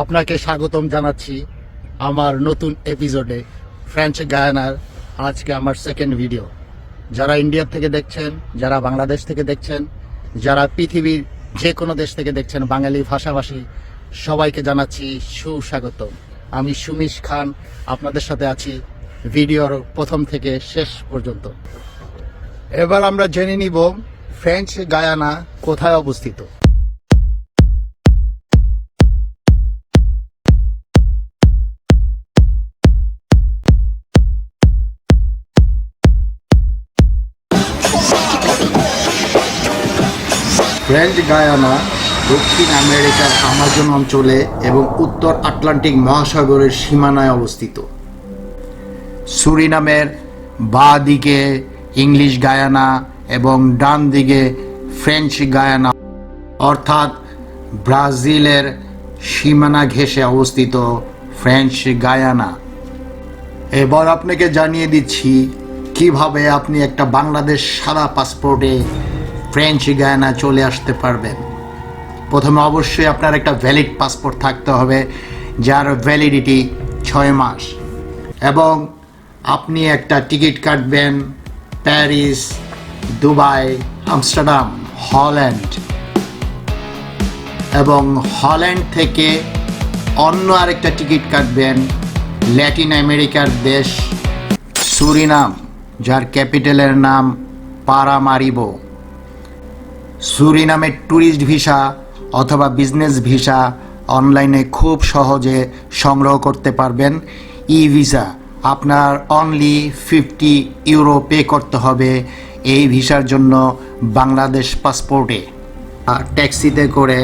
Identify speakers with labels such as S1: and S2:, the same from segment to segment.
S1: আপনাকে স্বাগতম জানাচ্ছি আমার নতুন এপিসোডে ফ্রেঞ্চ গায়ানার আজকে আমার সেকেন্ড ভিডিও যারা ইন্ডিয়া থেকে দেখছেন, যারা বাংলাদেশ থেকে দেখছেন, যারা পৃথিবীর যে কোনো দেশ থেকে দেখছেন, বাঙালি ভাষাভাষী, সবাইকে জানাচ্ছি সুস্বাগত আমি সুমিশ খান, আপনাদের সাথে আছি ভিডিওর প্রথম থেকে শেষ পর্যন্ত। এবার আমরা জেনে নিব ফ্রেঞ্চ গায়ানা কোথায় অবস্থিত। ফ্রেঞ্চ গায়ানা, দক্ষিণ আমেরিকার আমাজন অঞ্চলে এবং উত্তর আটলান্টিক মহাসাগরের সীমানায় অবস্থিত। সুরিনামের বা দিকে ইংলিশ গায়ানা এবং ডান দিকে ফ্রেঞ্চ গায়ানা, অর্থাৎ ব্রাজিলের সীমানা ঘেঁষে অবস্থিত ফ্রেঞ্চ গায়ানা। এবার আপনাকে জানিয়ে দিচ্ছি, কীভাবে আপনি একটা বাংলাদেশ সাদা পাসপোর্টে ফ্রেঞ্চ গায়ানা চলে আসতে পারবেন প্রথমে অবশ্যই আপনার একটা ভ্যালিড পাসপোর্ট থাকতে হবে, যার ভ্যালিডিটি ছয় মাস। এবং আপনি একটা টিকিট কাটবেন প্যারিস, দুবাই, আমস্টারডাম, হল্যান্ড। এবং হল্যান্ড থেকে অন্য আরেকটা টিকিট কাটবেন ল্যাটিন আমেরিকার দেশ সুরিনাম, যার ক্যাপিটালের নাম পারামারিবো। সুরিনামের ট্যুরিস্ট ভিসা অথবা বিজনেস ভিসা অনলাইনে খুব সহজে সংগ্রহ করতে পারবেন। ই ভিসা আপনার অনলি ফিফটি ইউরো পে করতে হবে এই ভিসার জন্য বাংলাদেশ পাসপোর্টে ট্যাক্সিতে করে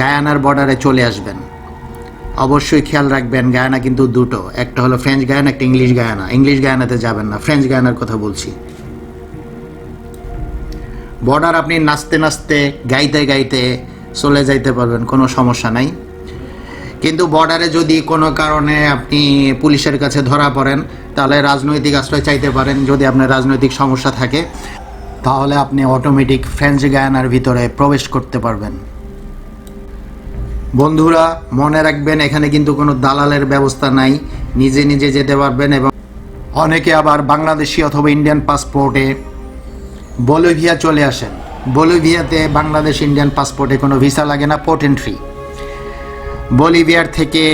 S1: গায়ানার বর্ডারে চলে আসবেন। অবশ্যই খেয়াল রাখবেন গায়ানা কিন্তু দুটো। একটা হলো ফ্রেঞ্চ গায়ানা একটা ইংলিশ গায়ানা ইংলিশ গায়ানাতে যাবেন না ফ্রেঞ্চ গায়ানার কথা বলছি। বর্ডার আপনি নাচতে নাচতে, গাইতে গাইতে চলে যাইতে পারবেন, কোনো সমস্যা নাই। কিন্তু বর্ডারে যদি কোনো কারণে আপনি পুলিশের কাছে ধরা পড়েন, তাহলে রাজনৈতিক আশ্রয় চাইতে পারেন, যদি আপনার রাজনৈতিক সমস্যা থাকে, তাহলে আপনি অটোমেটিক ফ্রেঞ্চ গায়ানার ভিতরে প্রবেশ করতে পারবেন। বন্ধুরা, মনে রাখবেন, এখানে কিন্তু কোনো দালালের ব্যবস্থা নাই, নিজে নিজে যেতে পারবেন এবং অনেকে আবার বাংলাদেশি অথবা ইন্ডিয়ান পাসপোর্টে বলোভিয়া চলে আসেন। বলোভিয়াতে বাংলাদেশ ইন্ডিয়ান পাসপোর্টে কোনো ভিসা লাগে না পোর্ট এন্ট্রি বলিভিয়ার থেকে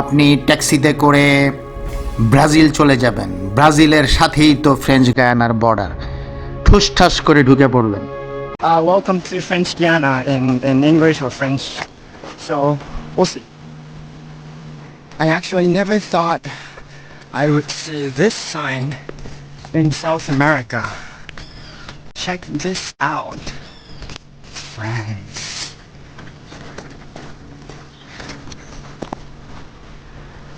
S1: আপনি ট্যাক্সিতে করে ব্রাজিল চলে যাবেন। ব্রাজিলের সাথেই তো ফ্রেঞ্চ গায়ানার বর্ডার ঠুসঠাস করে ঢুকে
S2: পড়লেন। Welcome to French Guiana in in English or French so oh see I actually never thought I would see this sign South America Check this out. France.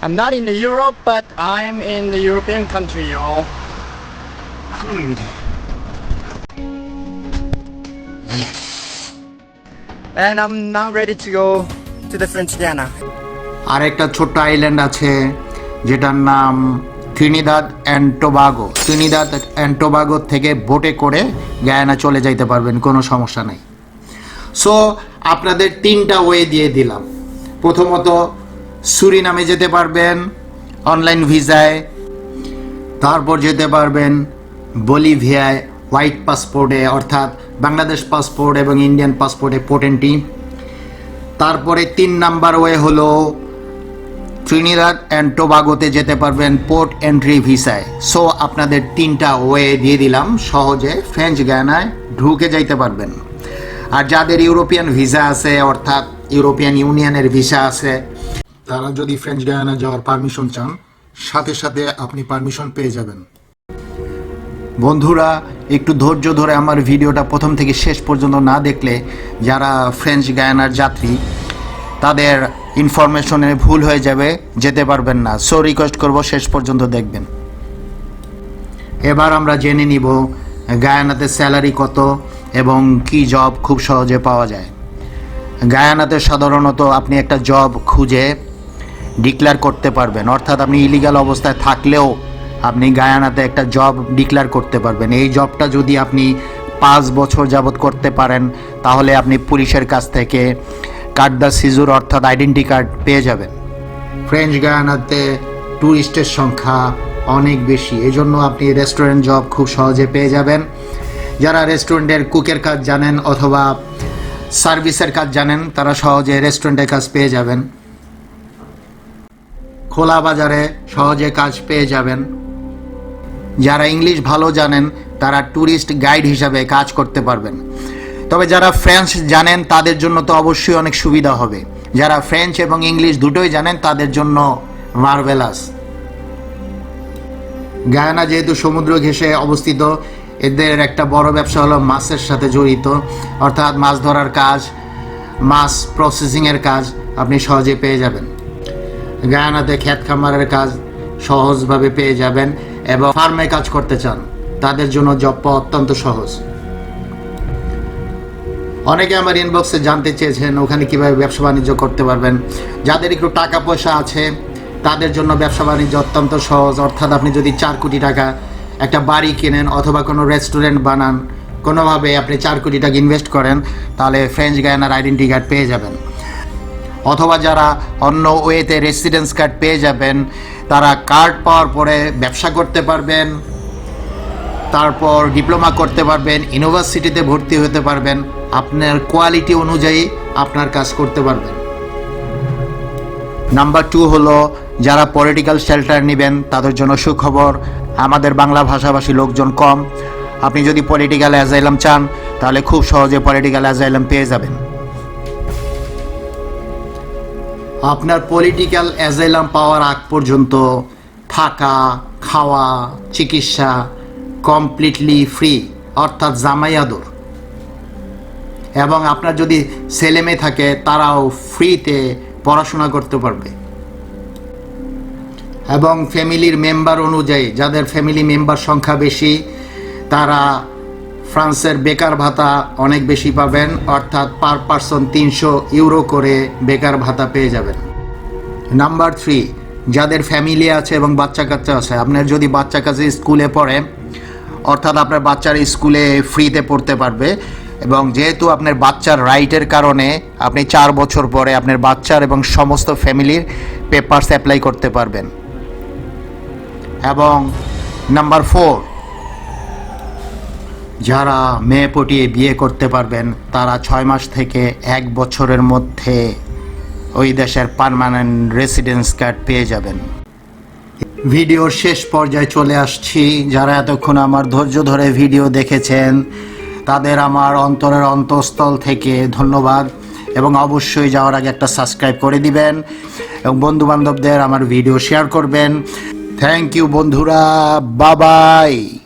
S2: I'm not in the Europe, but I'm in the European country, y'all. Hmm. And I'm now ready to go to the French Guiana.
S1: আর একটা ছোট্ট island আছে যেটার নাম Trinidad and Tobago Trinidad and Tobago থেকে বোটে করে গায়ানা চলে যাইতে পারবেন, কোনো সমস্যা নেই। সো আপনাদের তিনটা ওয়ে দিয়ে দিলাম। প্রথমত সুরিনামে যেতে পারবেন অনলাইন ভিসায় তারপর যেতে পারবেন বলিভিয়ায় হোয়াইট পাসপোর্টে অর্থাৎ বাংলাদেশ পাসপোর্ট এবং ইন্ডিয়ান পাসপোর্টে পোটেন্টি তারপরে তিন নাম্বার ওয়ে হলো ট্রিনিদাদ অ্যান্ড টোবাগোতে যেতে পারবেন পোর্ট এন্ট্রি ভিসায় সো আপনাদের তিনটা ওয়ে দিয়ে দিলাম। সহজে ফ্রেঞ্চ গায়ানায় ঢুকে যাইতে পারবেন। আর যাদের ইউরোপিয়ান ভিসা আছে, অর্থাৎ ইউরোপিয়ান ইউনিয়নের ভিসা আছে, তারা যদি ফ্রেঞ্চ গায়ানা যাওয়ার পারমিশন চান, সাথে সাথে আপনি পারমিশন পেয়ে যাবেন। বন্ধুরা, একটু ধৈর্য ধরে আমার ভিডিওটা প্রথম থেকে শেষ পর্যন্ত না দেখলে, যারা ফ্রেঞ্চ গায়ানার যাত্রী, তাদের ইনফরমেশনে ভুল হয়ে যাবে, যেতে পারবেন না। সো রিকোয়েস্ট করব, শেষ পর্যন্ত দেখবেন। এবার আমরা জেনে নিব, গায়ানাতে স্যালারি কত এবং কি জব খুব সহজে পাওয়া যায়। গায়ানাতে সাধারণত আপনি একটা জব খুঁজে ডিক্লেয়ার করতে পারবেন। অর্থাৎ আপনি ইলিগাল অবস্থায় থাকলেও আপনি গায়ানাতে একটা জব ডিক্লেয়ার করতে পারবেন। এই জবটা যদি আপনি পাঁচ বছর যাবত করতে পারেন, তাহলে আপনি পুলিশের কাছ থেকে কার্ড দ্য সিজুর অর্থাৎ আইডেন্টি কার্ড পেয়ে যাবেন। ফ্রেঞ্চ গায়ানাতে ট্যুরিস্টের সংখ্যা অনেক বেশি। এই জন্য আপনি রেস্টুরেন্ট জব খুব সহজে পেয়ে যাবেন। যারা রেস্টুরেন্টের কুকের কাজ জানেন অথবা সার্ভিসের কাজ জানেন, তারা সহজে রেস্টুরেন্টের কাজ পেয়ে যাবেন। খোলা বাজারে সহজে কাজ পেয়ে যাবেন। যারা ইংলিশ ভালো জানেন, তারা ট্যুরিস্ট গাইড হিসাবে কাজ করতে পারবেন। তবে যারা ফ্রেঞ্চ জানেন তাদের জন্য তো অবশ্যই অনেক সুবিধা হবে। যারা ফ্রেঞ্চ এবং ইংলিশ দুটোই জানেন তাদের জন্য মার্ভেলাস। গায়ানা যেহেতু সমুদ্র ঘেঁষে অবস্থিত, এদের একটা বড় ব্যবসা হলো মাছের সাথে জড়িত। অর্থাৎ মাছ ধরার কাজ, মাছ প্রসেসিংয়ের কাজ আপনি সহজে পেয়ে যাবেন। গায়ানাতে ক্ষেত খামারের কাজ সহজভাবে পেয়ে যাবেন এবং ফার্মে কাজ করতে চান। তাদের জন্য জব পাওয়া অত্যন্ত সহজ। অনেকে আমার ইনবক্সে জানতে চেয়েছেন ওখানে কীভাবে ব্যবসা বাণিজ্য করতে পারবেন। যাদের একটু টাকা পয়সা আছে, তাদের জন্য ব্যবসা বাণিজ্য অত্যন্ত সহজ। অর্থাৎ আপনি যদি চার কোটি টাকা একটা বাড়ি কেনেন অথবা কোনো রেস্টুরেন্ট বানান, কোনোভাবে আপনি চার কোটি টাকা ইনভেস্ট করেন, তাহলে ফ্রেঞ্চ গায়ানার আইডেন্টি কার্ড পেয়ে যাবেন। অথবা যারা অন্য ওয়েতে রেসিডেন্স কার্ড পেয়ে যাবেন, তারা কার্ড পাওয়ার পরে ব্যবসা করতে পারবেন, তারপর ডিপ্লোমা করতে পারবেন ইউনিভার্সিটিতে ভর্তি হতে পারবেন। আপনার কোয়ালিটি অনুযায়ী আপনার কাজ করতে পারবেন। নাম্বার টু হলো, যারা পলিটিক্যাল শেল্টার নেবেন, তাদের জন্য সুখবর। আমাদের বাংলা ভাষাভাষী লোকজন কম। আপনি যদি পলিটিক্যাল অ্যাজাইলাম চান, তাহলে খুব সহজে পলিটিক্যাল অ্যাজাইলাম পেয়ে যাবেন। আপনার পলিটিক্যাল অ্যাজাইলাম পাওয়ার আগ পর্যন্ত থাকা, খাওয়া, চিকিৎসা কমপ্লিটলি ফ্রি অর্থাৎ জামাই এবং আপনার যদি ছেলে মেয়ে থাকে, তারাও ফ্রিতে পড়াশোনা করতে পারবে। এবং ফ্যামিলির মেম্বার অনুযায়ী, যাদের ফ্যামিলি মেম্বার সংখ্যা বেশি, তারা ফ্রান্সের বেকার ভাতা অনেক বেশি পাবেন, অর্থাৎ পার পার্সন তিনশো ইউরো করে বেকার ভাতা পেয়ে যাবেন। নাম্বার থ্রি যাদের ফ্যামিলি আছে এবং বাচ্চা কাচ্চা আছে, আপনার যদি বাচ্চা কাছে স্কুলে পড়ে, অর্থাৎ আপনার বাচ্চার স্কুলে ফ্রিতে পড়তে পারবে এবং যেহেতু আপনার বাচ্চার রাইটের কারণে আপনি চার বছর পরে আপনার বাচ্চার এবং সমস্ত ফ্যামিলির পেপারস অ্যাপ্লাই করতে পারবেন। এবং নাম্বার ফোর যারা মেয়ে পটিয়ে বিয়ে করতে পারবেন, তারা ছয় মাস থেকে এক বছরের মধ্যে ওই দেশের পার্মানেন্ট রেসিডেন্স কার্ড পেয়ে যাবেন। ভিডিওর শেষ পর্যায়ে চলে আসছি। যারা এতক্ষণ আমার ধৈর্য ধরে ভিডিও দেখেছেন তাদের আমার অন্তরের অন্তঃস্থল থেকে ধন্যবাদ। এবং অবশ্যই যাওয়ার আগে একটা সাবস্ক্রাইব করে দিবেন। এবং বন্ধু বান্ধবদের আমার ভিডিও শেয়ার করবেন। থ্যাংক ইউ বন্ধুরা। বাবাই